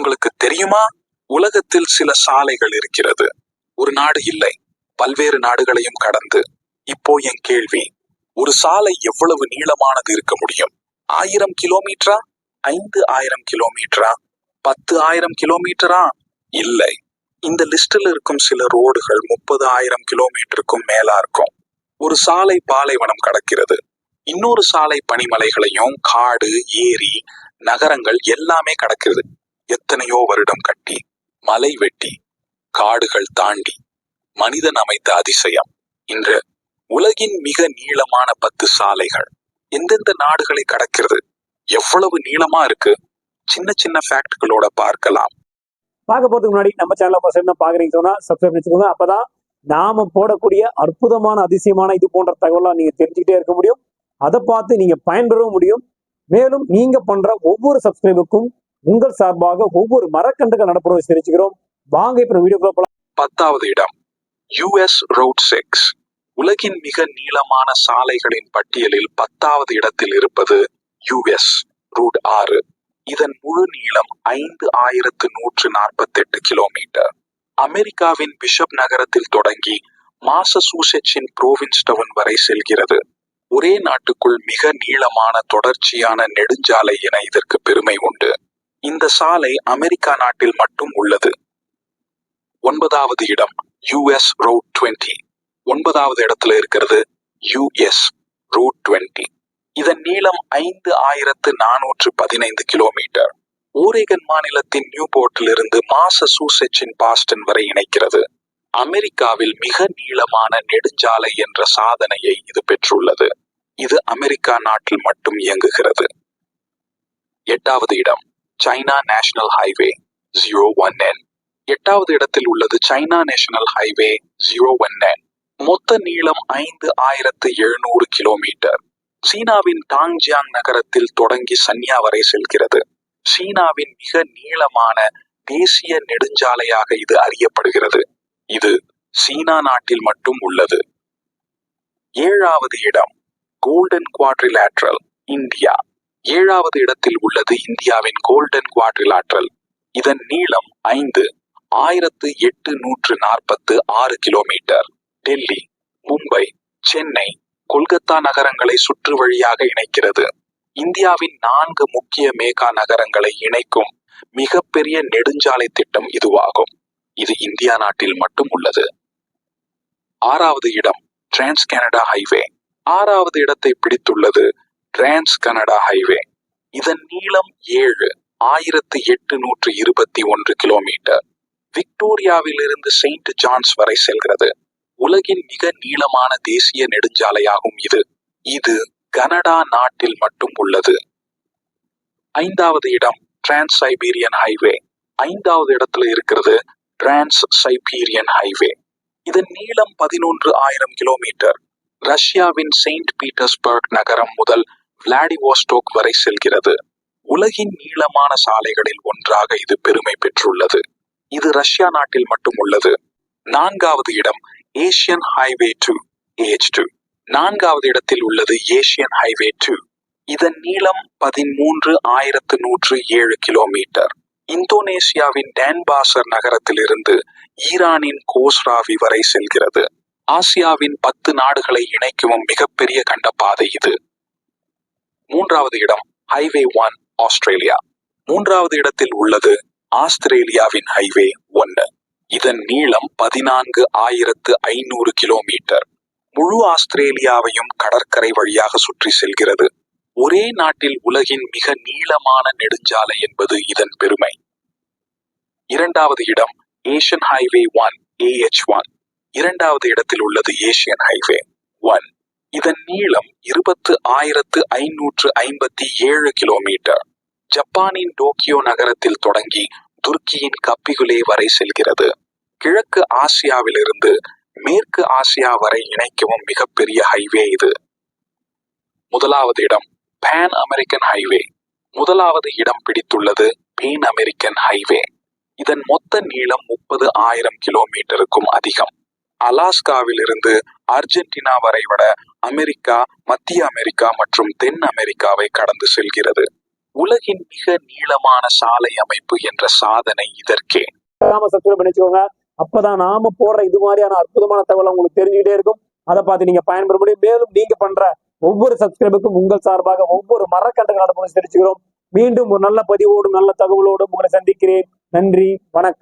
உங்களுக்கு தெரியுமா? உலகத்தில் சில சாலைகள் இருக்கிறது. ஒரு நாடு இல்லை. பல்வேறு நாடுகளையும் கடந்து. இப்போ என் கேள்வி ஒரு சாலை எவ்வளவு நீளமானது இருக்க முடியும்? ஆயிரம் கிலோமீட்டரா? ஐந்து ஆயிரம் கிலோமீட்டரா? பத்து ஆயிரம் கிலோமீட்டரா? இல்லை. இந்த லிஸ்டில் இருக்கும் சில ரோடுகள் முப்பது ஆயிரம் கிலோமீட்டருக்கும் மேலா இருக்கும். ஒரு சாலை பாலைவனம் கடக்கிறது. இன்னொரு சாலை பனிமலைகளையும் காடு ஏரி நகரங்கள் எல்லாமே கடக்குது எத்தனையோ வருடம் கட்டி மலை வெட்டி காடுகள் தாண்டி மனிதன் அமைத்த அதிசயம். இன்று உலகின் மிக நீளமான பத்து சாலைகள். எந்தெந்த நாடுகளை கடக்கிறது? எவ்வளவு நீளமா இருக்கு? சின்ன சின்ன ஃபேக்ட்களோட பார்க்கலாம். பார்க்க போறதுக்கு முன்னாடி நம்ம சேனலை ஃபர்ஸ்ட் டைம் பாக்குறீங்க சொன்னா சப்ஸ்கிரைப் வச்சுக்கோங்க அப்பதான் நாம போடக்கூடிய அற்புதமான அதிசயமான இது போன்ற தகவலாம் நீங்க தெரிஞ்சுக்கிட்டே இருக்க முடியும். அதை பார்த்து நீங்க பயன்பெறவும் முடியும். மேலும் நீங்க பண்ற ஒவ்வொரு சப்ஸ்கிரைபுக்கும் உங்கள் சார்பாக ஒவ்வொரு மரக்கன்றுகள் நடப்புறதை தெரிவிச்சுக்கிறோம் வாங்க இப்ப வீடியோக்குள்ள போலாம். பத்தாவது இடம். யுஎஸ் ரோட் சிக்ஸ் உலகின் மிக நீளமான சாலைகளின் பட்டியலில் பத்தாவது இடத்தில் இருப்பது யுஎஸ் ரூட் ஆறு. இதன் முழு நீளம் ஐந்து ஆயிரத்து நூற்று நாற்பத்தெட்டு கிலோமீட்டர் அமெரிக்காவின் பிஷப் நகரத்தில் தொடங்கி மாசசூசெட்ஸின் புரோவின்ஸ் டவுன் வரை செல்கிறது. ஒரே நாட்டுக்குள் மிக நீளமான தொடர்ச்சியான நெடுஞ்சாலை என இதற்கு பெருமை உண்டு. இந்த சாலை அமெரிக்கா நாட்டில் மட்டும் உள்ளது. ஒன்பதாவது இடம் யுஎஸ் ரோட் டுவெண்ட்டி ஒன்பதாவது இடத்துல இருக்கிறது யுஎஸ் ரூட் டுவெண்ட்டி இதன் நீளம் ஐந்து ஆயிரத்து நானூற்று பதினைந்து கிலோமீட்டர் ஓரேகன் மாநிலத்தின் நியூபோர்ட்டிலிருந்து மாசசூசெட்ஸின் பாஸ்டன் வரை இணைக்கிறது. அமெரிக்காவில் மிக நீளமான நெடுஞ்சாலை என்ற சாதனையை இது பெற்றுள்ளது. இது அமெரிக்கா நாட்டில் மட்டும் இயங்குகிறது. எட்டாவது இடம் China national highway zero one N எட்டாவது இடத்தில் உள்ளது China national highway zero one N மொத்த நீளம் ஐந்து ஆயிரத்து எழுநூறு கிலோமீட்டர் சீனாவின் டாங்ஜியாங் நகரத்தில் தொடங்கி சன்யா வரை செல்கிறது. சீனாவின் மிக நீளமான தேசிய நெடுஞ்சாலையாக இது அறியப்படுகிறது. இது சீனா நாட்டில் மட்டும் உள்ளது. ஏழாவது இடம் கோல்டன் குவாட்ரிலேட்ரல் இந்தியா. ஏழாவது இடத்தில் உள்ளது இந்தியாவின் கோல்டன் குவாட்ரிலேட்ரல் இதன் நீளம் ஐந்து ஆயிரத்து எட்டு நூற்று நாற்பத்து ஆறு கிலோமீட்டர். டெல்லி மும்பை சென்னை கொல்கத்தா நகரங்களை சுற்று வழியாக இணைக்கிறது. இந்தியாவின் நான்கு முக்கிய மேகா நகரங்களை இணைக்கும் மிகப்பெரிய நெடுஞ்சாலை திட்டம் இதுவாகும். இது இந்தியா நாட்டில் மட்டும் உள்ளது. ஆறாவது இடம் டிரான்ஸ் கனடா ஹைவே. ஆறாவது இடத்தை பிடித்துள்ளது டிரான்ஸ் கனடா ஹைவே இதன் நீளம் ஏழு ஆயிரத்து எட்டு நூற்று இருபத்தி ஒன்று கிலோமீட்டர். விக்டோரியாவிலிருந்து செயின்ட் ஜான்ஸ் வரை செல்கிறது. உலகின் மிக நீளமான தேசிய நெடுஞ்சாலையாகும் இது. இது கனடா நாட்டில் மட்டும் உள்ளது. ஐந்தாவது இடம் டிரான்ஸ் சைபீரியன் ஹைவே ஐந்தாவது இடத்துல இருக்கிறது டிரான்ஸ் சைபீரியன் ஹைவே இதன் நீளம் பதினொன்று ஆயிரம் கிலோமீட்டர். ரஷ்யாவின் செயின்ட் பீட்டர்ஸ்பர்க் நகரம் முதல் விளாடிவோஸ்டோக் வரை செல்கிறது. உலகின் நீளமான சாலைகளில் ஒன்றாக இது பெருமை பெற்றுள்ளது. இது ரஷ்யா நாட்டில் மட்டும் உள்ளது. நான்காவது இடம் Asian highway two AH two நான்காவது இடத்தில் உள்ளது ஏசியன் ஹைவே டூ இதன் நீளம் பதிமூன்று ஆயிரத்து நூற்று ஏழு கிலோமீட்டர் இந்தோனேசியாவின் டேன்பாசர் நகரத்திலிருந்து ஈரானின் கோஸ்ராவி வரை செல்கிறது. ஆசியாவின் பத்து நாடுகளை இணைக்கும் மிகப்பெரிய கண்டப்பாதை இது. மூன்றாவது இடம் ஹைவே ஒன் ஆஸ்திரேலியா மூன்றாவது இடத்தில் உள்ளது ஆஸ்திரேலியாவின் ஹைவே ஒன்னு இதன் நீளம் பதினான்கு ஆயிரத்து ஐநூறு கிலோமீட்டர். முழு ஆஸ்திரேலியாவையும் கடற்கரை வழியாக சுற்றி செல்கிறது. ஒரே நாட்டில் உலகின் மிக நீளமான நெடுஞ்சாலை என்பது இதன் பெருமை. இரண்டாவது இடம் Asian highway one AH one இரண்டாவது இடத்தில் உள்ளது ஏஷியன் ஹைவே ஒன் இதன் நீளம் இருபத்து ஆயிரத்து ஐநூற்று ஐம்பத்தி ஏழு கிலோமீட்டர். ஜப்பானின் டோக்கியோ நகரத்தில் தொடங்கி துருக்கியின் கப்பிகுலே வரை செல்கிறது. கிழக்கு ஆசியாவிலிருந்து மேற்கு ஆசியா வரை இணைக்கவும் மிகப்பெரிய ஹைவே இது. முதலாவது இடம் பேன் அமெரிக்கன் ஹைவே முதலாவது இடம் பிடித்துள்ளது பேன் அமெரிக்கன் ஹைவே இதன் மொத்த நீளம் முப்பது ஆயிரம் கிலோமீட்டருக்கும் அதிகம். அலாஸ்காவிலிருந்து அர்ஜென்டினா வரை விட அமெரிக்கா மத்திய அமெரிக்கா மற்றும் தென் அமெரிக்காவை கடந்து செல்கிறது. உலகின் மிக நீளமான சாலை அமைப்பு என்ற சாதனை இதற்கே. நாம சப்ஸ்கிரைப் பண்ணி அப்பதான் நாம போடுற இது மாதிரியான அற்புதமான தகவல் உங்களுக்கு தெரிஞ்சுக்கிட்டே இருக்கும். அதை பார்த்து நீங்க பயன்பெற முடியும். மேலும் நீங்க பண்ற ஒவ்வொரு சப்ஸ்கிரைபுக்கும் உங்கள் சார்பாக ஒவ்வொரு மரக்கன்றுகள் அனுபவம் தெரிவிச்சுக்கிறோம். மீண்டும் ஒரு நல்ல பதிவோடும் நல்ல தகவலோடும் உங்களை சந்திக்கிறேன். நன்றி வணக்கம்.